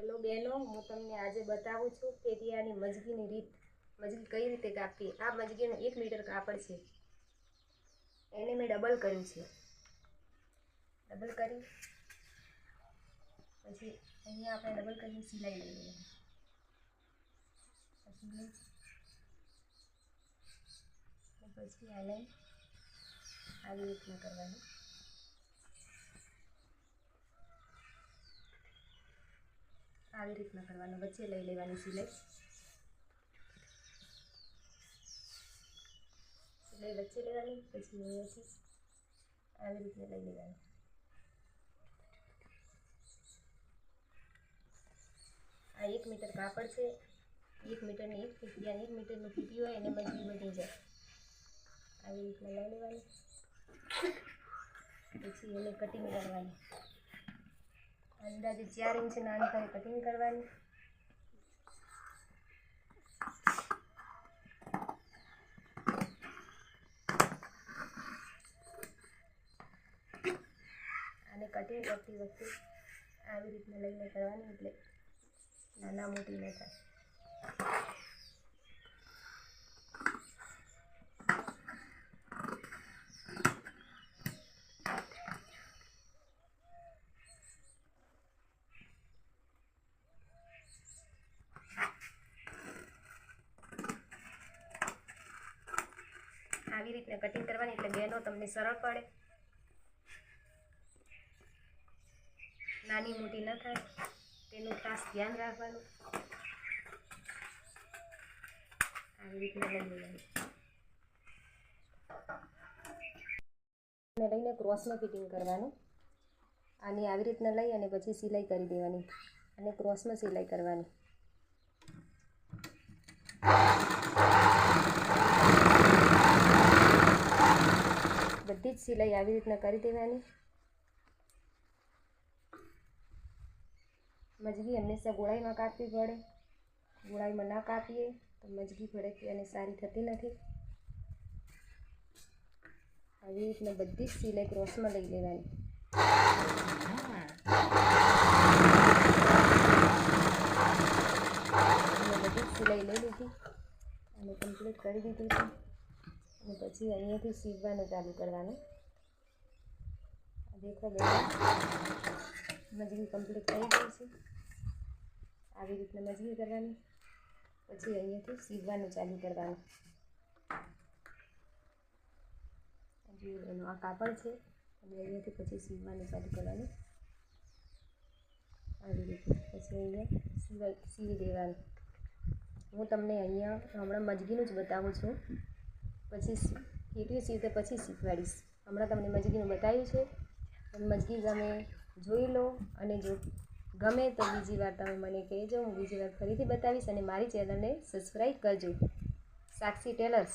Hello બહેનો, હું તમને આજે બતાવું છું પેરિયાની મજગીની રીત, મજગી કઈ રીતે કાપવી? આ મજગીનું એક મીટર કાપડ છે. એને મેં ડબલ કર્યું છે. ડબલ કરી. પછી અહીંયા આપણે ડબલ કરીને સિલાઈ લઈ પછી પછી આ આને આવી રીતના કરવાનું. આવી રીતના કરવાનું, વચ્ચે લઈ લેવાની સિલાઈ. સિલાઈ વચ્ચે લેવાની, પછી અહીંયાથી આવી રીતના લઈ લેવાની. આ એક મીટર કાપડ છે, એક મીટરની એક ફીટી એક મીટરનું ફીટી હોય, એને મજબૂત બની જાય. આવી રીતના લઈ લેવાની. પછી એને કટિંગ કરવાની. અંદાજે ચાર ઇંચના અંતરે કટિંગ કરવાની? અને કટિંગ કરતી વખતે આવી રીતના લઈને કરવાની એટલે નાના મોટી ન થાય આવી રીતના કટિંગ કરવાની એટલે બેનો તમને સરળ પડે. નાની મોટી ન થાય. તેનું ખાસ ધ્યાન રાખવાનું. આવી રીતના લઈ લેવાની. લઈને ક્રોસમાં ફિટિંગ કરવાનું. આની આવી રીતના લઈ અને પછી સિલાઈ કરી દેવાની. અને ક્રોસમાં સિલાઈ કરવાની બધી જ સિલાઈ આવી રીતના કરી દેવાની. મજગી હંમેશા ગોળાઈમાં કાપવી પડે. ગોળાઈમાં ના કાપીએ તો મજગી ભડકતી અને સારી થતી નથી. આવી રીતના બધી જ સિલાઈ ક્રોસમાં લઈ લેવાની. બધી જ સિલાઈ લઈ લીધી અને કમ્પ્લીટ કરી દીધી છે. અને પછી અહીંયાથી સીવવાનું ચાલુ કરવાનું. દેખો મજગી કમ્પ્લીટ થઈ ગઈ છે. આવી રીતના મજગી કરવાની. પછી અહીંયાથી સીવવાનું ચાલુ કરવાનું. હજી એનું આ કાપડ છે. અને અહીંયાથી પછી સીવવાનું ચાલુ કરવાનું. આવી રીતે પછી અહીંયા સિવાય સીવી દેવાનું. હું તમને અહીંયા હમણાં મજગીનું જ બતાવું છું. પછી કેટલી સીવતે પછી શીખવાડીશ હમણાં તમને મજગીનું બતાવ્યું છે. મજગી ગમે જોઈ લો અને જો ગમે તો બીજી વાર તમે મને કહેજો, હું બીજી વાર ફરીથી બતાવીશ અને મારી ચેનલને સબસ્ક્રાઈબ કરજો. સાક્ષી ટેલર્સ